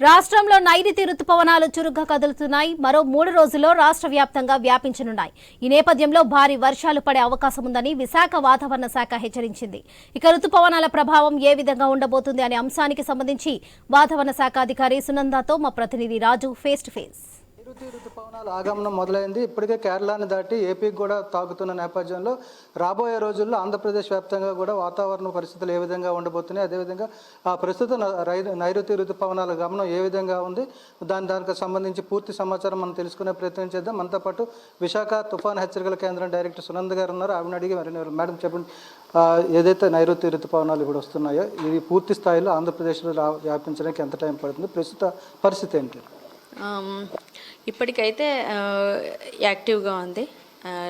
రాష్ట్రంలో నైరుతి రుతుపవనాలు చురుగ్గా కదులుతున్నాయి. మరో మూడు రోజుల్లో రాష్ట్ర వ్యాప్తంగా వ్యాపించనున్నాయి. ఈ నేపథ్యంలో భారీ వర్షాలు పడే అవకాశం ఉందని విశాఖ వాతావరణ శాఖ హెచ్చరించింది. ఇక రుతుపవనాల ప్రభావం ఏ విధంగా ఉండబోతుంది అనే అంశానికి సంబంధించి వాతావరణ శాఖ అధికారి సునందాతో మా ప్రతినిధి రాజు ఫేస్ టు ఫేస్ నైరుతి ఋతుపవనాల ఆగమనం మొదలైంది. ఇప్పటికే కేరళను దాటి ఏపీకి కూడా తాకుతున్న నేపథ్యంలో రాబోయే రోజుల్లో ఆంధ్రప్రదేశ్ వ్యాప్తంగా కూడా వాతావరణ పరిస్థితులు ఏ విధంగా ఉండబోతున్నాయి? అదేవిధంగా ఆ ప్రస్తుత రై- నైరుతి ఋతుపవనాల గమనం ఏ విధంగా ఉంది? దాని దానికి సంబంధించి పూర్తి సమాచారం మనం తెలుసుకునే ప్రయత్నం చేద్దాం. మనతో పాటు విశాఖ తుఫాన్ హెచ్చరికల కేంద్రం డైరెక్టర్ సునంద్ గారు ఉన్నారు. ఆవిడ అడిగి మరి మేడం చెప్పండి. ఏదైతే నైరుతి ఋతుపవనాలు ఇప్పుడు వస్తున్నాయో ఇవి పూర్తి స్థాయిలో ఆంధ్రప్రదేశ్లో వ్యాపించడానికి ఎంత టైం పడుతుంది? ప్రస్తుత పరిస్థితి ఏంటి? ఇప్పటికైతే యాక్టివ్గా ఉంది.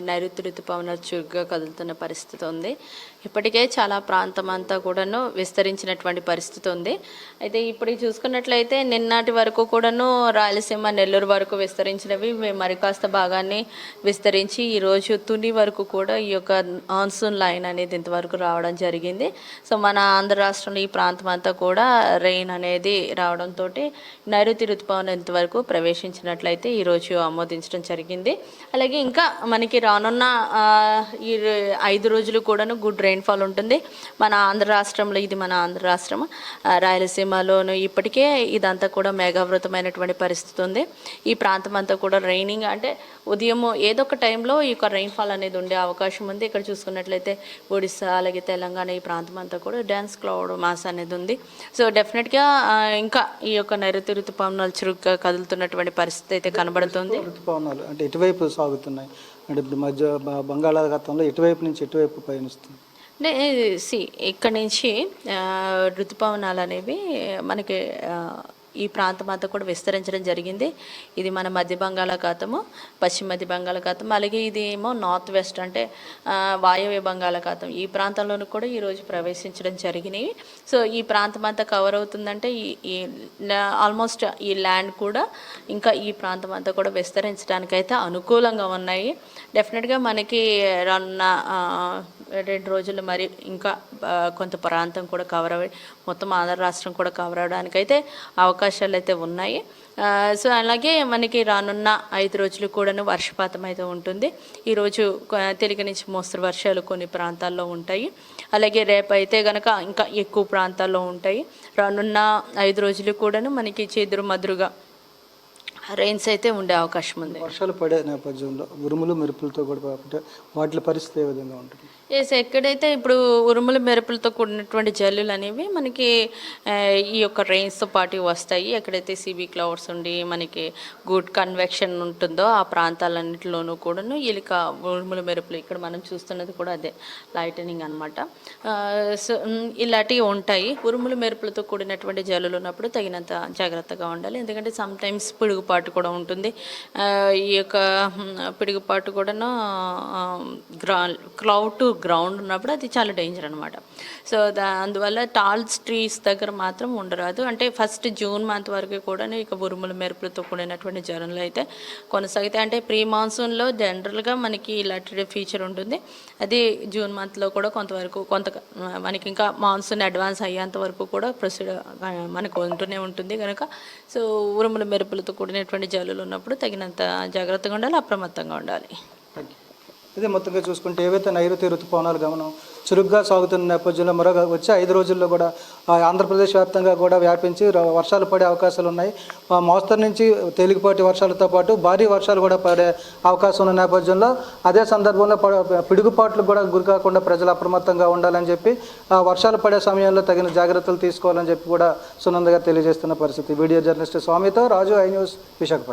నైరుతి ఋతుపవనాలు చురుగ్గా కదులుతున్న పరిస్థితి ఉంది. ఇప్పటికే చాలా ప్రాంతం అంతా కూడాను విస్తరించినటువంటి పరిస్థితి ఉంది. అయితే ఇప్పుడు చూసుకున్నట్లయితే నిన్నటి వరకు కూడాను రాయలసీమ నెల్లూరు వరకు విస్తరించినవి. మరి కాస్త భాగాన్ని విస్తరించి ఈరోజు తుని వరకు కూడా ఈ యొక్క ఆన్సూన్ లైన్ అనేది ఇంతవరకు రావడం జరిగింది. సో మన ఆంధ్ర రాష్ట్రంలో ఈ ప్రాంతం అంతా కూడా రెయిన్ అనేది రావడంతో నైరుతి ఋతుపవనం ఇంతవరకు ప్రవేశించినట్లయితే ఈరోజు ఆమోదించడం జరిగింది. అలాగే ఇంకా మనకి రానున్న ఈ ఐదు రోజులు కూడాను గుడ్ రెయిన్ఫాల్ ఉంటుంది. మన ఆంధ్ర రాష్ట్రంలో ఇది మన ఆంధ్ర రాష్ట్రం. రాయలసీమలోను ఇప్పటికే ఇదంతా కూడా మేఘావృతమైనటువంటి పరిస్థితి ఉంది. ఈ ప్రాంతం అంతా కూడా రైనింగ్ అంటే ఉదయం ఏదో ఒక టైంలో ఈ యొక్క రెయిన్ఫాల్ అనేది ఉండే అవకాశం ఉంది. ఇక్కడ చూసుకున్నట్లయితే ఒడిస్సా అలాగే తెలంగాణ ఈ ప్రాంతం అంతా కూడా డ్యాన్స్ క్లౌడ్ మాస్ అనేది ఉంది. సో డెఫినెట్గా ఇంకా ఈ యొక్క నైరుతి ఋతుపవనాలు చురుగ్గా కదులుతున్నటువంటి పరిస్థితి అయితే కనబడుతుంది. ఋతుపవనాలు అంటే ఇటువైపు సాగుతున్నాయి? అంటే ఇప్పుడు మధ్య బంగాళాఖాతంలో ఇటువైపు నుంచి ఇటువైపు పయనిస్తుంది? అంటే సి ఇక్కడ నుంచి ఋతుపవనాలు అనేవి మనకి ఈ ప్రాంతం అంతా కూడా విస్తరించడం జరిగింది. ఇది మన మధ్య బంగాళాఖాతము పశ్చిమ మధ్య బంగాళాఖాతం అలాగే ఇది ఏమో నార్త్ వెస్ట్ అంటే ఆ, వాయవ్య బంగాళాఖాతం. ఈ ప్రాంతంలోనూ కూడా ఈరోజు ప్రవేశించడం జరిగినాయి సో ఈ ప్రాంతం అంతా కవర్ అవుతుందంటే ఈ ఈ ఆల్మోస్ట్ ఈ ల్యాండ్ కూడా ఇంకా ఈ ప్రాంతం అంతా కూడా విస్తరించడానికైతే అనుకూలంగా ఉన్నాయి. డెఫినెట్గా మనకి రానున్న రెండు రోజులు మరి ఇంకా కొంత ప్రాంతం కూడా కవర్ అవ్వ మొత్తం ఆంధ్ర రాష్ట్రం కూడా కవర్ అవడానికి అవకాశం అవకాశాలు అయితే ఉన్నాయి సో అలాగే మనకి రానున్న ఐదు రోజులు కూడాను వర్షపాతం అయితే ఉంటుంది. ఈరోజు తెలుగు నుంచి మోస్తరు వర్షాలు కొన్ని ప్రాంతాల్లో ఉంటాయి. అలాగే రేపు అయితే గనక ఇంకా ఎక్కువ ప్రాంతాల్లో ఉంటాయి. రానున్న ఐదు రోజులు కూడాను మనకి చేదురు మదురుగా రెయిన్స్ అయితే ఉండే అవకాశం ఉంది. వర్షాలు పడే నేపథ్యంలో ఉరుములు మెరుపులతో కూడా వాటి పరిస్థితి ఏ విధంగా ఉంటుంది? ఎస్ ఎక్కడైతే ఇప్పుడు ఉరుముల మెరుపులతో కూడినటువంటి జల్లులు అనేవి మనకి ఈ యొక్క రెయిన్స్తో పాటు వస్తాయి. ఎక్కడైతే సిబి క్లౌడ్స్ ఉండి మనకి గుడ్ కన్వెక్షన్ ఉంటుందో ఆ ప్రాంతాలన్నింటిలోనూ కూడాను ఇలిక ఉరుముల మెరుపులు ఇక్కడ మనం చూస్తున్నది కూడా అదే లైటనింగ్ అనమాట ఇలాంటివి ఉంటాయి. ఉరుముల మెరుపులతో కూడినటువంటి జల్లులు ఉన్నప్పుడు తగినంత జాగ్రత్తగా ఉండాలి. ఎందుకంటే సమ్ టైమ్స్ పిడుగుపాటు కూడా ఉంటుంది. ఈ యొక్క పిడుగుపాటు కూడాను గ్రా క్లౌడ్ టు గ్రౌండ్ ఉన్నప్పుడు అది చాలా డేంజర్ అనమాట సో దా అందువల్ల టాల్ ట్రీస్ దగ్గర మాత్రం ఉండరాదు. అంటే ఫస్ట్ జూన్ మంత్ వరకు కూడా ఇక ఉరుముల మెరుపులతో కూడినటువంటి జ్వరంలో అయితే కొనసాగితే అంటే ప్రీ మాన్సూన్లో జనరల్గా మనకి ఇలాంటి ఫీచర్ ఉంటుంది. అది జూన్ మంత్లో కూడా కొంతవరకు కొంత మనకి ఇంకా మాన్సూన్ అడ్వాన్స్ అయ్యేంత వరకు కూడా ప్రొసీడ్ మనకు ఉంటూనే ఉంటుంది కనుక సో ఉరుముల మెరుపులతో కూడినటువంటి జల్లులు ఉన్నప్పుడు తగినంత జాగ్రత్తగా ఉండాలి అప్రమత్తంగా ఉండాలి. ఇది మొత్తంగా చూసుకుంటే ఏవైతే నైరుతి ఋతుపవనాలు గమనం చురుగ్గా సాగుతున్న నేపథ్యంలో మరొక వచ్చే ఐదు రోజుల్లో కూడా ఆంధ్రప్రదేశ్ వ్యాప్తంగా కూడా వ్యాపించి వర్షాలు పడే అవకాశాలు ఉన్నాయి. మోస్తరు నుంచి తేలికపాటి వర్షాలతో పాటు భారీ వర్షాలు కూడా పడే అవకాశం ఉన్న నేపథ్యంలో అదే సందర్భంలో పిడుగుపాట్లు పిడుగుపాట్లకు కూడా గురికాకుండా ప్రజలు అప్రమత్తంగా ఉండాలని చెప్పి ఆ, వర్షాలు పడే సమయంలో తగిన జాగ్రత్తలు తీసుకోవాలని చెప్పి కూడా సునందగా తెలియజేస్తున్న పరిస్థితి. వీడియో జర్నలిస్ట్ స్వామితో రాజు ఐ న్యూస్ విశాఖపట్నం.